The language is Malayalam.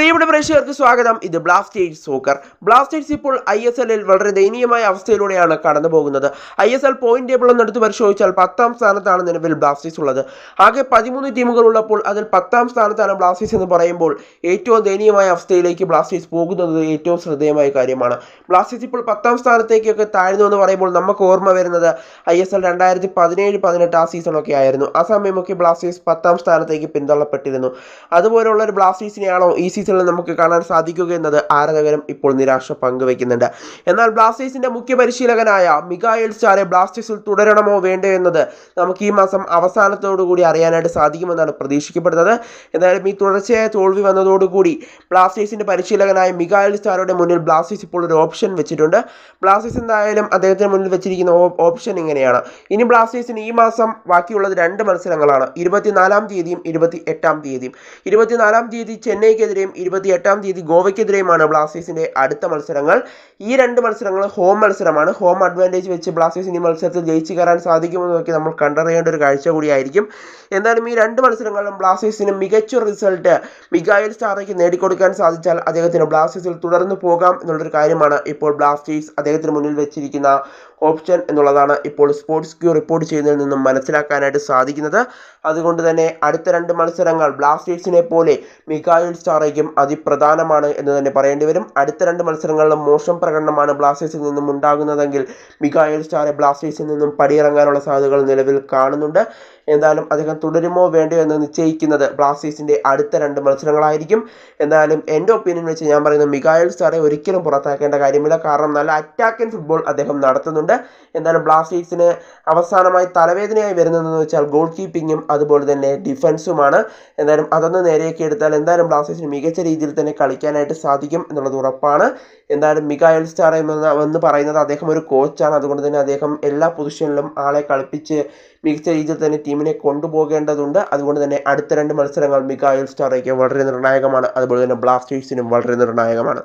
free പ്രിയപ്പെട്ട പ്രേക്ഷകർക്ക് സ്വാഗതം. ഇത് ബ്ലാസ്റ്റേഴ്സ് സോക്കർ ബ്ലാസ്റ്റേഴ്സ് ഇപ്പോൾ ഐ എസ് എല്ലിൽ വളരെ ദയനീയമായ അവസ്ഥയിലൂടെയാണ് കടന്നു പോകുന്നത് I S L point table ഒന്ന് എടുത്ത് പരിശോധിച്ചാൽ പത്താം സ്ഥാനത്താണ് നിലവിൽ ബ്ലാസ്റ്റേഴ്സ് ഉള്ളത്. ആകെ പതിമൂന്ന് ടീമുകൾ ഉള്ളപ്പോൾ അതിൽ പത്താം സ്ഥാനത്താണ് ബ്ലാസ്റ്റേഴ്സ് എന്ന് പറയുമ്പോൾ ഏറ്റവും ദയനീയമായ അവസ്ഥയിലേക്ക് ബ്ലാസ്റ്റേഴ്സ് പോകുന്നത് ഏറ്റവും ശ്രദ്ധേയമായ കാര്യമാണ്. ബ്ലാസ്റ്റേഴ്സ് ഇപ്പോൾ പത്താം സ്ഥാനത്തേക്കൊക്കെ താഴ്ന്നു എന്ന് പറയുമ്പോൾ നമുക്ക് ഓർമ്മ വരുന്നത് ഐ എസ് എൽ രണ്ടായിരത്തി പതിനേഴ് പതിനെട്ട് ആ സീസണൊക്കെ ആയിരുന്നു. ആ സമയമൊക്കെ ബ്ലാസ്റ്റേഴ്സ് പത്താം സ്ഥാനത്തേക്ക് പിന്തള്ളപ്പെട്ടിരുന്നു. അതുപോലുള്ള ഒരു ബ്ലാസ്റ്റേഴ്സിനെയാണോ ഈ സീസണിൽ നമുക്ക് കാണാൻ സാധിക്കുക എന്നത് ആരാധകരും ഇപ്പോൾ നിരാശ പങ്കുവയ്ക്കുന്നുണ്ട്. എന്നാൽ ബ്ലാസ്റ്റേഴ്സിന്റെ മുഖ്യ പരിശീലകനായ മികായൽ സ്റ്റാറെ ബ്ലാസ്റ്റേഴ്സിൽ തുടരണമോ വേണ്ടോ എന്നത് നമുക്ക് ഈ മാസം അവസാനത്തോടു കൂടി അറിയാനായിട്ട് സാധിക്കുമെന്നാണ് പ്രതീക്ഷിക്കപ്പെടുന്നത്. എന്തായാലും ഈ തുടർച്ചയായ തോൽവി വന്നതോടുകൂടി ബ്ലാസ്റ്റേഴ്സിന്റെ പരിശീലകനായ മികായൽ സ്റ്റാറുടെ മുന്നിൽ ബ്ലാസ്റ്റേഴ്സ് ഇപ്പോൾ ഒരു ഓപ്ഷൻ വെച്ചിട്ടുണ്ട്. ബ്ലാസ്റ്റേഴ്സ് എന്തായാലും അദ്ദേഹത്തിന് മുന്നിൽ വെച്ചിരിക്കുന്ന ഓപ്ഷൻ ഇങ്ങനെയാണ്. ഇനി ബ്ലാസ്റ്റേഴ്സിന് ഈ മാസം ബാക്കിയുള്ളത് രണ്ട് മത്സരങ്ങളാണ്. ഇരുപത്തിനാലാം തീയതിയും ഇരുപത്തി എട്ടാം തീയതിയും. ഇരുപത്തിനാലാം തീയതി ചെന്നൈക്കെതിരെയും ഇരുപത്തി എട്ടാം തീയതി ഗോവയ്ക്കെതിരെയുമാണ് ബ്ലാസ്റ്റേഴ്സിന്റെ അടുത്ത മത്സരങ്ങൾ. ഈ രണ്ട് മത്സരങ്ങൾ ഹോം മത്സരമാണ്. ഹോം അഡ്വാന്റേജ് വെച്ച് ബ്ലാസ്റ്റേഴ്സിന് ഈ മത്സരത്തിൽ ജയിച്ചു കയറാൻ സാധിക്കുമെന്നൊക്കെ നമ്മൾ കണ്ടറിയേണ്ട ഒരു കാഴ്ച കൂടിയായിരിക്കും. എന്തായാലും ഈ രണ്ട് മത്സരങ്ങളിലും ബ്ലാസ്റ്റേഴ്സിന് മികച്ച റിസൾട്ട് മിഗായൽ സ്റ്റാറയ്ക്ക് നേടിക്കൊടുക്കാൻ സാധിച്ചാൽ അദ്ദേഹത്തിന് ബ്ലാസ്റ്റേഴ്സിൽ തുടർന്ന് പോകാം എന്നുള്ളൊരു കാര്യമാണ് ഇപ്പോൾ ബ്ലാസ്റ്റേഴ്സ് അദ്ദേഹത്തിന് മുന്നിൽ വെച്ചിരിക്കുന്ന ഓപ്ഷൻ എന്നുള്ളതാണ് ഇപ്പോൾ സ്പോർട്സ് ക്യൂ റിപ്പോർട്ട് ചെയ്യുന്നതിൽ നിന്നും മനസ്സിലാക്കാനായിട്ട് സാധിക്കുന്നത്. അതുകൊണ്ട് തന്നെ അടുത്ത രണ്ട് മത്സരങ്ങൾ ബ്ലാസ്റ്റേഴ്സിനെ പോലെ മികായൽ സ്റ്റാറയ്ക്കും അതിപ്രധാനമാണ് എന്ന് തന്നെ പറയേണ്ടി വരും. അടുത്ത രണ്ട് മത്സരങ്ങളിലും മോശം പ്രകടനമാണ് ബ്ലാസ്റ്റേഴ്സിൽ നിന്നും ഉണ്ടാകുന്നതെങ്കിൽ മികായൽ സ്റ്റാറെ ബ്ലാസ്റ്റേഴ്സിൽ നിന്നും പടിയിറങ്ങാനുള്ള സാധ്യതകൾ നിലവിൽ കാണുന്നുണ്ട്. എന്തായാലും അദ്ദേഹം തുടരുമോ വേണ്ടയോ എന്ന് നിശ്ചയിക്കുന്നത് ബ്ലാസ്റ്റേഴ്സിന്റെ അടുത്ത രണ്ട് മത്സരങ്ങളായിരിക്കും. എന്തായാലും എന്റെ ഒപ്പീനിയൻ വെച്ച് ഞാൻ പറയുന്നത് മികായൽ സ്റ്റാറെ ഒരിക്കലും പുറത്താക്കേണ്ട കാര്യമില്ല. കാരണം നല്ല അറ്റാക്കൻ ഫുട്ബോൾ അദ്ദേഹം നടത്തുന്നുണ്ട്. എന്തായാലും ബ്ലാസ്റ്റേഴ്സിന് അവസാനമായി തലവേദനയായി വരുന്നതെന്ന് വെച്ചാൽ ഗോൾ കീപ്പിങ്ങും അതുപോലെ തന്നെ ഡിഫൻസുമാണ് എന്തായാലും അതൊന്ന് നേരെയൊക്കെ എടുത്താൽ എന്തായാലും ബ്ലാസ്റ്റേഴ്സിന് മികച്ച രീതിയിൽ തന്നെ കളിക്കാനായിട്ട് സാധിക്കും എന്നുള്ളത് ഉറപ്പാണ്. എന്തായാലും മികായൽ സ്റ്റാർ എന്ന് പറയുന്നത് അദ്ദേഹം ഒരു കോച്ചാണ് അതുകൊണ്ട് തന്നെ അദ്ദേഹം എല്ലാ പൊസിഷനിലും ആളെ കളിപ്പിച്ച് മികച്ച രീതിയിൽ തന്നെ ടീമിനെ കൊണ്ടുപോകേണ്ടതുണ്ട്. അതുകൊണ്ട് തന്നെ അടുത്ത രണ്ട് മത്സരങ്ങൾ മികായൽ സ്റ്റാറയ്ക്ക് വളരെ നിർണായകമാണ്. അതുപോലെ തന്നെ ബ്ലാസ്റ്റേഴ്സിനും വളരെ നിർണായകമാണ്.